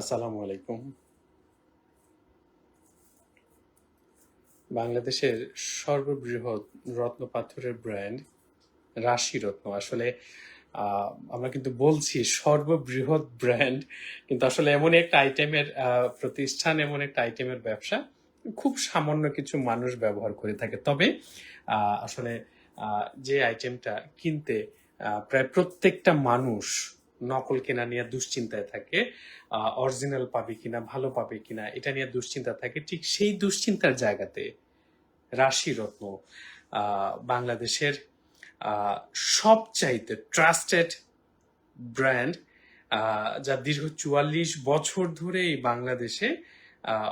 আসসালামু আলাইকুম। বাংলাদেশের সর্ববৃহৎ রত্ন পাথরের ব্র্যান্ড রাশি রত্ন। আসলে আমরা কিন্তু বলছি সর্ববৃহৎ ব্র্যান্ড কিন্তু আসলে এমন একটা আইটেমের প্রতিষ্ঠান, এমন একটা আইটেমের ব্যবসা খুব সামান্য কিছু মানুষ ব্যবহার করে থাকে। তবে আসলে যে আইটেমটা কিনতে প্রায় প্রত্যেকটা মানুষ নকল কেনা নিয়ে দুশ্চিন্তায় থাকে অরিজিনাল পাবে কিনা, ভালো পাবে কিনা, এটা নিয়ে দুশ্চিন্তা থাকে, ঠিক সেই দুশ্চিন্তার জায়গাতে রাশি রত্ন বাংলাদেশের সবচাইতে ট্রাস্টেড ব্র্যান্ড যা দীর্ঘ চুয়াল্লিশ বছর ধরে এই বাংলাদেশে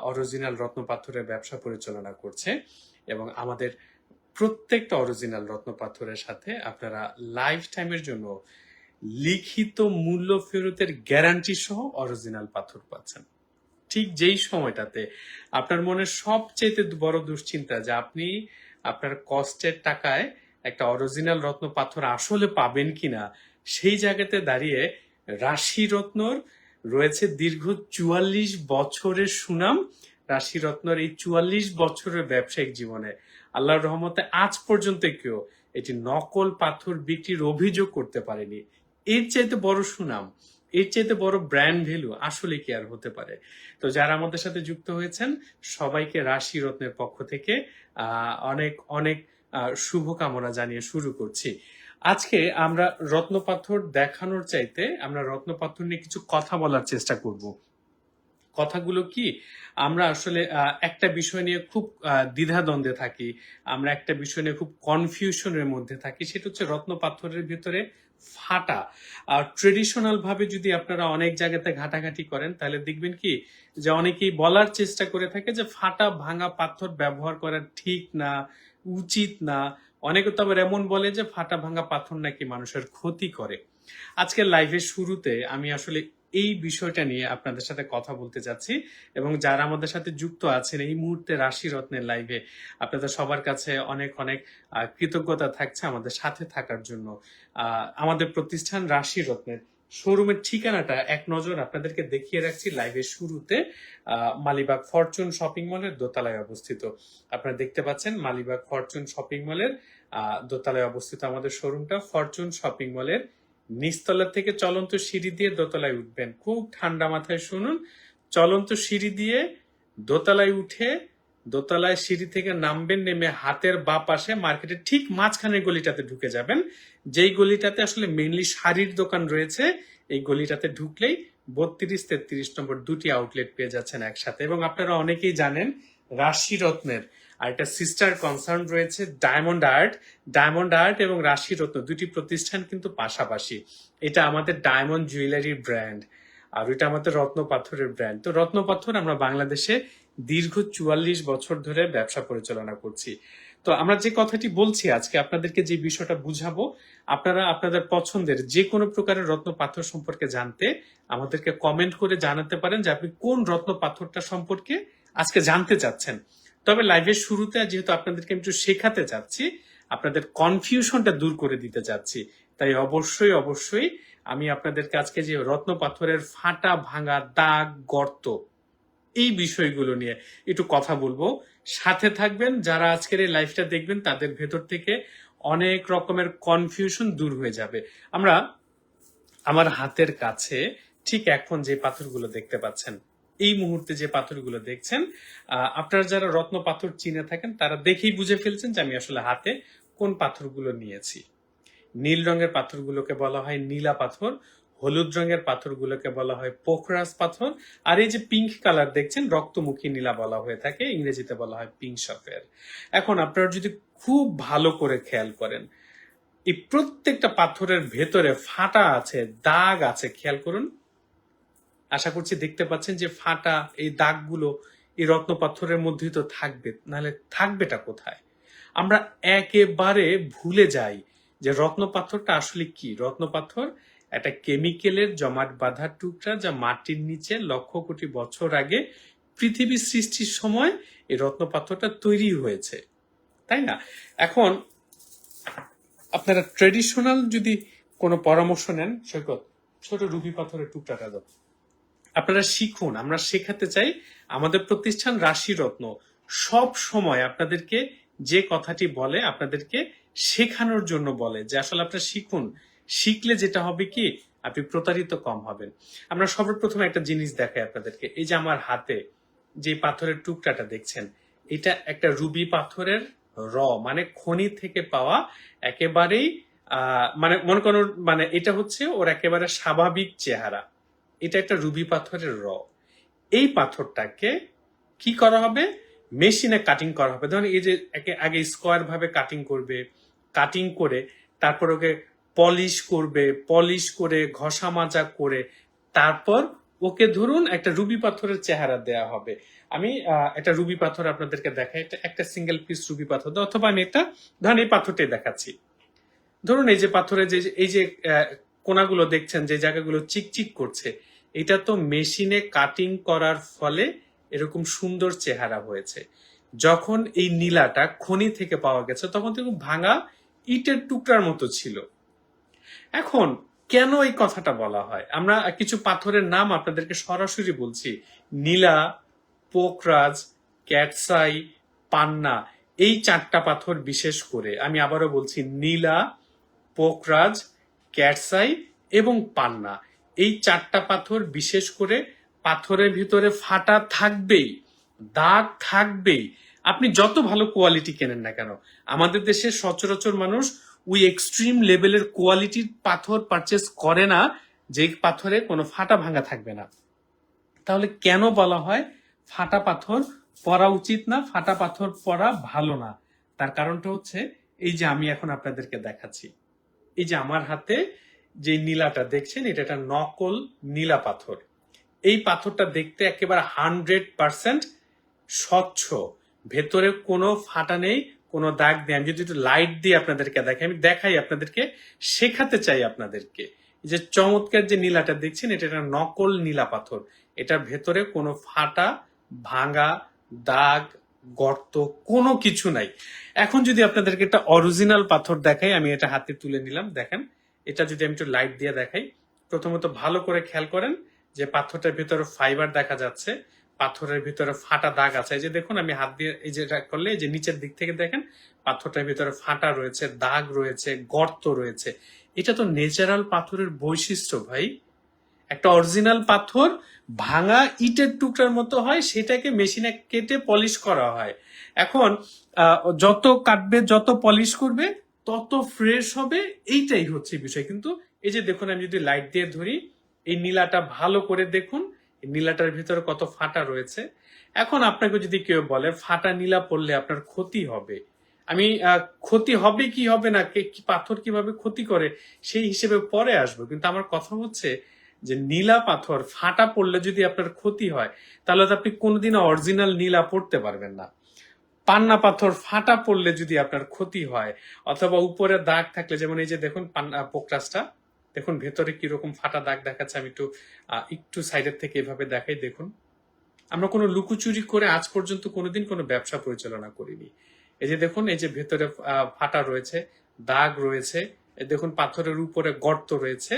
অরিজিনাল রত্ন পাথরের ব্যবসা পরিচালনা করছে এবং আমাদের প্রত্যেকটা অরিজিনাল রত্ন পাথরের সাথে আপনারা লাইফ টাইমের জন্য লিখিত মূল্য ফেরতের গ্যারান্টি সহ অরিজিনাল পাথর পাচ্ছেন। ঠিক যেই সময়টাতে আপনার মনে সবচেয়ে বড় দুশ্চিন্তা যে আপনি আপনার কষ্টের টাকায় একটা অরিজিনাল রত্ন পাথর আসলে পাবেন কিনা, সেই জায়গাতে দাঁড়িয়ে রাশি রত্নর রয়েছে দীর্ঘ চুয়াল্লিশ বছরের সুনাম। রাশি রত্নর এই চুয়াল্লিশ বছরের ব্যবসায়িক জীবনে আল্লাহর রহমতে আজ পর্যন্ত কেউ এটি নকল পাথর বিক্রির অভিযোগ করতে পারেনি। এর চাইতে বড় সুনাম, এর চাইতে বড় ব্র্যান্ড ভ্যালু আসলে কি আর হতে পারে? তো যারা আমাদের সাথে যুক্ত হয়েছেন, সবাইকে রাশি রত্নের পক্ষ থেকে অনেক অনেক শুভকামনা জানিয়ে শুরু করছি। আজকে আমরা রত্নপাথর দেখানোর চাইতে আমরা রত্নপাথর নিয়ে কিছু কথা বলার চেষ্টা করব। কথাগুলো কি? আমরা আসলে একটা বিষয় নিয়ে খুব দ্বিধাদ্বন্দ্বে থাকি, আমরা একটা বিষয় নিয়ে খুব কনফিউশনের মধ্যে থাকি, সেটা হচ্ছে রত্ন পাথরের ভিতরে ফাটা। আর ট্রেডিশনাল ভাবে যদি আপনারা অনেক জায়গাতে ঘাটাঘাটি করেন, তাহলে দেখবেন কি যে অনেকেই বলার চেষ্টা করে থাকে যে ফাটা ভাঙা পাথর ব্যবহার করা ঠিক না, উচিত না। অনেকে তো আবার এমন বলে যে ফাটা ভাঙা পাথর নাকি মানুষের ক্ষতি করে। আজকের লাইভের শুরুতে আমি আসলে এই বিষয়টা নিয়ে আপনাদের সাথে কথা বলতে চাচ্ছি এবং যারা আমাদের সাথে যুক্ত আছেন এই মুহূর্তে রাশি রত্নের লাইভে আপনাদের সবার কাছে অনেক অনেক কৃতজ্ঞতা থাকছে আমাদের সাথে থাকার জন্য। আমাদের প্রতিষ্ঠান রাশি রত্নের শোরুমের ঠিকানাটা এক নজর আপনাদেরকে দেখিয়ে রাখছি লাইভের শুরুতে। মালিবাগ ফরচুন শপিং মলের দোতলায় অবস্থিত। আপনারা দেখতে পাচ্ছেন মালিবাগ ফরচুন শপিং মলের দোতলায় অবস্থিত আমাদের শোরুমটা, ফরচুন শপিং মলের নিচতলা থেকে চলন্ত সিঁড়ি দিয়ে দোতলায় উঠবেন। খুব ঠান্ডা মাথায় শুনুন। চলন্ত সিঁড়ি দিয়ে দোতলায় উঠে দোতলায় সিঁড়ি থেকে নামবেন, নেমে হাতের বা পাশে মার্কেটের ঠিক মাঝখানের গলিটাতে ঢুকে যাবেন। যেই গলিটাতে আসলে মেনলি শাড়ির দোকান রয়েছে, এই গলিটাতে ঢুকলেই বত্রিশ, তেত্রিশ নম্বর দুটি আউটলেট পেয়ে যাচ্ছেন একসাথে। এবং আপনারা অনেকেই জানেন রাশি রত্নের আর একটা সিস্টার কনসার্ন রয়েছে ডায়মন্ড আর্ট ডায়মন্ড আর্ট এবং রাশি রত্ন দুটি প্রতিষ্ঠান কিন্তু পাশাপাশি। এটা আমাদের ডায়মন্ড জুয়েলারির ব্র্যান্ড আর এটা আমাদের রত্ন পাথরের ব্র্যান্ড তো রত্ন পাথর আমরা বাংলাদেশে দীর্ঘ চুয়াল্লিশ বছর ধরে ব্যবসা পরিচালনা করছি। তো আমরা যে কথাটি বলছি আজকে, আপনাদেরকে যে বিষয়টা বুঝাবো, আপনারা আপনাদের পছন্দের যে কোনো প্রকারের রত্ন পাথর সম্পর্কে জানতে আমাদেরকে কমেন্ট করে জানাতে পারেন যে আপনি কোন রত্ন পাথরটা সম্পর্কে আজকে জানতে চাচ্ছেন। তবে লাইভের শুরুতে যেহেতু আপনাদেরকে একটু শেখাতে চাচ্ছি, আপনাদের কনফিউশনটা দূর করে দিতে চাচ্ছি। তাই অবশ্যই অবশ্যই আমি আপনাদেরকে আজকে যে রত্ন পাথরের ফাটা ভাঙা দাগ, গর্ত এই বিষয়গুলো নিয়ে একটু কথা বলব। সাথে থাকবেন, যারা আজকের এই লাইভটা দেখবেন, তাদের ভেতর থেকে অনেক রকমের কনফিউশন দূর হয়ে যাবে। আমরা আমার হাতের কাছে ঠিক এখন যে পাথরগুলো দেখতে পাচ্ছেন এই মুহূর্তে যে পাথরগুলো দেখছেন আপনারা যারা রত্ন পাথর চিনে থাকেন, তারা দেখেই বুঝে ফেলছেন যে আমি আসলে হাতে কোন পাথরগুলো নিয়েছি। নীল রঙের পাথরগুলোকে বলা হয় নীলা পাথর, হলুদ রঙের পাথরগুলোকে বলা হয় পোখরাস পাথর, আর এই যে পিঙ্ক কালার দেখছেন, রক্তমুখী নীলা বলা হয়ে থাকে, ইংরেজিতে বলা হয় পিঙ্ক সফের এখন আপনারা যদি খুব ভালো করে খেয়াল করেন, এই প্রত্যেকটা পাথরের ভেতরে ফাটা আছে, দাগ আছে, খেয়াল করুন আশা করছি দেখতে পাচ্ছেন যে ফাটা এই দাগগুলো এই রত্ন পাথরের মধ্যেই তো থাকবে। নাহলে থাকবেটা কোথায়? আমরা একেবারে ভুলে যাই যে রত্ন পাথরটা আসলে কি? রত্ন পাথর একটা কেমিক্যালের জমাট বাঁধার টুকরা যা মাটির নিচে লক্ষ কোটি বছর আগে পৃথিবী সৃষ্টির সময় এই রত্ন পাথরটা তৈরি হয়েছে। তাই না? এখন আপনারা ট্রেডিশনাল যদি কোনো পরামর্শ নেন, সৈকত, ছোট রুবি পাথরের টুকরাটা দাও। আপনারা শিখুন, আমরা শেখাতে চাই আমাদের প্রতিষ্ঠান রাশি রত্ন সব সময় আপনাদেরকে যে কথাটি বলে আপনাদেরকে শেখানোর জন্য বলে যে আসলে আপনারা শিখুন। শিখলে যেটা হবে কি? আপনি প্রতারিত কম হবেন। আমরা সর্বপ্রথম একটা জিনিস দেখাই আপনাদেরকে। এই যে আমার হাতে যে পাথরের টুকরাটা দেখছেন, এটা একটা রুবি পাথরের র মানে খনি থেকে পাওয়া একেবারেই মানে মনে করুন মানে এটা হচ্ছে ওর একেবারে স্বাভাবিক চেহারা। এটা একটা রুবি পাথরের র। এই পাথরটাকে কি করা হবে? মেশিনে কাটিং করা হবে। ধরুন এই যে একে আগে স্কোয়ার ভাবে কাটিং করবে কাটিং করে তারপর ওকে পলিশ করবে পলিশ করে ঘষা মাজা করে তারপর ওকে ধরুন একটা রুবি পাথরের চেহারা দেয়া হবে। আমি একটা রুবি পাথর আপনাদেরকে দেখাই। এটা একটা সিঙ্গেল পিস রুবি পাথর। অথবা আমি এটা ধরুন এই পাথরটাই দেখাচ্ছি। ধরুন এই যে পাথরের যে, এই যে কোনাগুলো দেখছেন, যে জায়গাগুলো চিকচিক করছে এটা তো মেশিনে কাটিং করার ফলে এরকম সুন্দর চেহারা হয়েছে। যখন এই নীলাটা খনি থেকে পাওয়া গেছে, তখন তো ভাঙা ইটের টুকরার মতো ছিল। এখন কেন এই কথাটা বলা হয়? আমরা কিছু পাথরের নাম আপনাদেরকে সরাসরি বলছি। নীলা, পোকরাজ, ক্যাটসাই, পান্না, এই চারটা পাথর বিশেষ করে। আমি আবারও বলছি, নীলা, পোকরাজ, ক্যাটসাই এবং পান্না। এই চারটা পাথর বিশেষ করে পাথরের ভিতরে ফাটা থাকবেই, দাগ থাকবেই। আপনি যত ভালো কোয়ালিটি কেনেন না কেন, আমাদের দেশে সচরাচর মানুষ ওই এক্সট্রিম লেভেলের কোয়ালিটির পাথর পারচেস করে না যে পাথরে কোনো ফাটা ভাঙা থাকবে না। তাহলে কেন বলা হয় ফাটা পাথর পরা উচিত না, ফাটা পাথর পরা ভালো না? তার কারণটা হচ্ছে, এই যে আমি এখন আপনাদেরকে দেখাচ্ছি। এই যে আমার হাতে যে নীলাটা, দেখছেন? এটা একটা নকল নীলা পাথর। এই পাথরটা দেখতে একেবারে হান্ড্রেড পার্সেন্ট স্বচ্ছ। ভেতরে কোনো ফাটা নেই, কোনো দাগ নেই। আমি যদি একটু লাইট দিয়ে আপনাদেরকে দেখাই, আমি দেখাই আপনাদেরকে, শেখাতে চাই আপনাদেরকে। যে চমৎকার যে নীলাটা, দেখছেন? এটা একটা নকল নীলা পাথর। এটার ভেতরে কোনো ফাটা, ভাঙা, দাগ, গর্ত, কোনো কিছু নাই। এখন যদি আপনাদেরকে একটা অরিজিনাল পাথর দেখাই, আমি এটা হাতে তুলে নিলাম। দেখেন এটা যদি আমি একটু লাইট দিয়ে দেখাই, প্রথমত ভালো করে খেয়াল করেন যে পাথরটার ভিতরে ফাইবার দেখা যাচ্ছে, পাথরের ভিতরে ফাটা দাগ আছে। এই যে দেখুন, আমি হাত দিয়ে এই যেটা করলে, এই যে নিচের দিক থেকে দেখেন, পাথরটার ভিতরে ফাটা রয়েছে, দাগ রয়েছে, গর্ত রয়েছে। এটা তো ন্যাচারাল পাথরের বৈশিষ্ট্য ভাই। একটা অরিজিনাল পাথর ভাঙা ইটের টুকরার মতো হয়, সেটাকে মেশিনে কেটে পলিশ করা হয়। এখন যত কাটবে, যত পলিশ করবে তত ফ্রেশ হবে, এইটাই হচ্ছে বিষয়। কিন্তু এই যে দেখুন, আমি যদি লাইট দিয়ে ধরি, এই নীলাটা ভালো করে দেখুন নীলাটার ভিতরে কত ফাটা রয়েছে। এখন আপনাকে যদি কেউ বলে, ফাটা নীলা পড়লে আপনার ক্ষতি হবে। আমি ক্ষতি হবে কি হবে না পাথর কীভাবে ক্ষতি করে, সেই হিসেবে পরে আসব। কিন্তু আমার কথা হচ্ছে যে নীলা পাথর, ফাটা পড়লে যদি আপনার ক্ষতি হয়, তাহলে তো আপনি কোনোদিনও অরিজিনাল নীলা পড়তে পারবেন না। পান্না পাথর ফাটা পড়লে যদি আপনার ক্ষতি হয়, অথবা উপরে দাগ থাকলে, যেমন এই যে দেখুন পান্না পোকরাসটা দেখুন ভেতরে কীরকম ফাটা দাগ দেখাচ্ছে, আমি একটু একটু সাইডের থেকে এভাবে দেখাই, দেখুন। আমরা কোনো লুকোচুরি করে আজ পর্যন্ত কোনোদিন কোনো ব্যবসা পরিচালনা করিনি। এই যে দেখুন, এই যে ভেতরে ফাটা রয়েছে, দাগ রয়েছে দেখুন পাথরের উপরে গর্ত রয়েছে।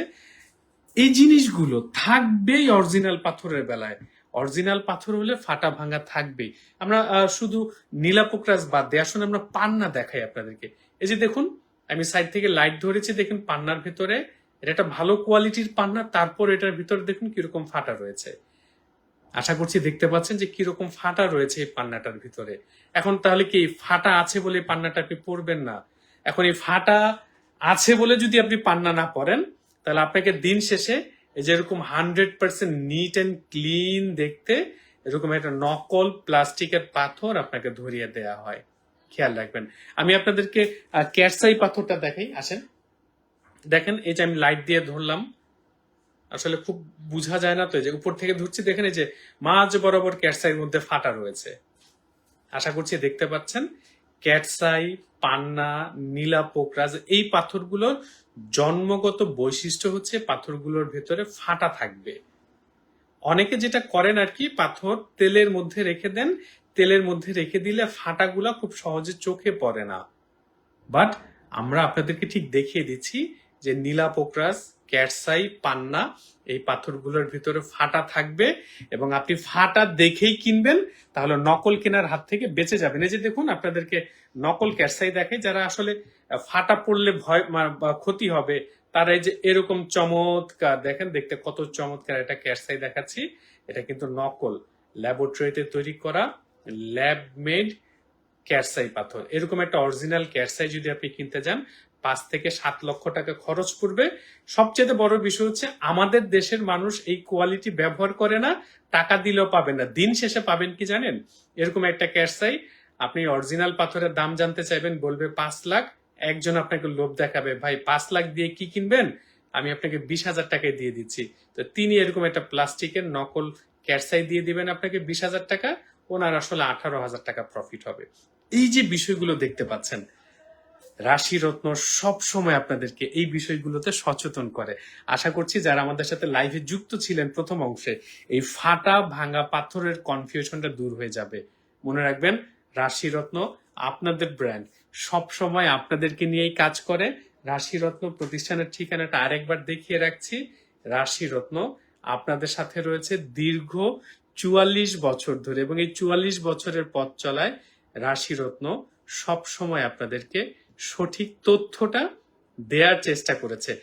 এই জিনিসগুলো থাকবেই অরিজিনাল পাথরের বেলায়। অরিজিনাল পাথর হলে ফাটা ভাঙা থাকবেই। আমরা শুধু নীলা পোকরাজ বাদ দিয়ে আসলে আমরা পান্না দেখাই আপনাদেরকে। এই যে দেখুন, আমি সাইড থেকে লাইট ধরেছি, দেখুন পান্নার ভেতরে। এটা একটা ভালো কোয়ালিটির পান্না, তারপর এটার ভিতরে দেখুন কীরকম ফাটা রয়েছে। আশা করছি দেখতে পাচ্ছেন যে কীরকম ফাটা রয়েছে এই পান্নাটার ভিতরে। এখন তাহলে কি ফাটা আছে বলে পান্নাটা আপনি পরবেন না? এখন এই ফাটা আছে বলে যদি আপনি পান্না না পরেন, তাহলে আপনাকে দিন শেষে এই যে এরকম hundred percent neat and clean দেখতে, এরকম একটা নকল প্লাস্টিকের পাথর আপনাকে ধরিয়ে দেয়া হয়। খেয়াল রাখবেন। আমি আপনাদেরকে ক্যাটসাই পাথরটা দেখাই, আসেন। দেখেন, এই যে আমি লাইট দিয়ে ধরলাম। আসলে খুব বোঝা যায় না তো যে উপর থেকে ধরছি, দেখেন এই যে মাঝ বরাবর ক্যাটসাইয়ের মধ্যে ফাটা রয়েছে। আশা করছি দেখতে পাচ্ছেন। ক্যাটসাই, পান্না, নীলা পোকরাজ, এই পাথরগুলোর জন্মগত বৈশিষ্ট্য হচ্ছে পাথরগুলোর ভেতরে ফাটা থাকবে। অনেকে যেটা করেন আর কি, পাথর তেলের মধ্যে রেখে দেন। তেলের মধ্যে রেখে দিলে ফাটাগুলা খুব সহজে চোখে পড়ে না। বাট আমরা আপনাদেরকে ঠিক দেখিয়ে দিচ্ছি যে নীলা পোকরাস ক্যাটসাই, পান্না এই পাথরগুলোর ভিতরে ফাটা থাকবে এবং আপনি ফাটা দেখেই কিনবেন, তাহলে নকল কেনার হাত থেকে বেঁচে যাবেন। এই যে দেখুন, আপনাদেরকে নকল ক্যাটসাই দেখে যারা আসলে ফাটা পড়লে ভয় বা ক্ষতি হবে, তারা এই যে এরকম চমৎকার, দেখেন দেখতে কত চমৎকার এটা ক্যাটসাই দেখাচ্ছি। এটা কিন্তু নকল, ল্যাবরেটরিতে তৈরি করা ল্যাব মেড ক্যারসাই পাথর। এরকম একটা অরিজিনাল ক্যারসাই যদি আপনি কিনতে যান, পাঁচ থেকে সাত লক্ষ টাকা খরচ পড়বে। সবচেয়ে বড় বিষয় হচ্ছে, আমাদের দেশের মানুষ এই কোয়ালিটি ব্যবহার করে না, টাকা দিলেও পাবেন না। দিন শেষে পাবেন কি জানেন? এরকম একটা ক্যারসাই আপনি অরিজিনাল পাথরের দাম জানতে চাইবেন, বলবে পাঁচ লাখ। একজন আপনাকে লোভ দেখাবে, ভাই, পাঁচ লাখ দিয়ে কি কিনবেন? আমি আপনাকে বিশ হাজার টাকায় দিয়ে দিচ্ছি। তো তিনি এরকম একটা প্লাস্টিকের নকল ক্যারসাই দিয়ে দিবেন আপনাকে বিশ হাজার টাকা। ওনার আসলে আঠারো হাজার টাকা প্রফিট হবে। এই যে বিষয়গুলো দেখতে পাচ্ছেন, রাশি রত্ন সব সময় আপনাদেরকে এই বিষয়গুলোতে সচেতন করে। আশা করছি যারা আমাদের সাথে লাইভে যুক্ত ছিলেন প্রথম অংশে, এই ফাটা ভাঙা পাথরের কনফিউশনটা দূর হয়ে যাবে। মনে রাখবেন, রাশি রত্ন আপনাদের ব্র্যান্ড সব সময় আপনাদেরকে নিয়েই কাজ করে। রাশি রত্ন প্রতিষ্ঠানের ঠিকানাটা আরেকবার দেখিয়ে রাখছি। রাশি রত্ন আপনাদের সাথে রয়েছে দীর্ঘ চুয়াল্লিশ বছর ধরে এবং এই চুয়াল্লিশ বছরের পথ চলায় রাশিরত্ন সবসময় আপনাদেরকে সঠিক তথ্যটা দেওয়ার চেষ্টা করেছে।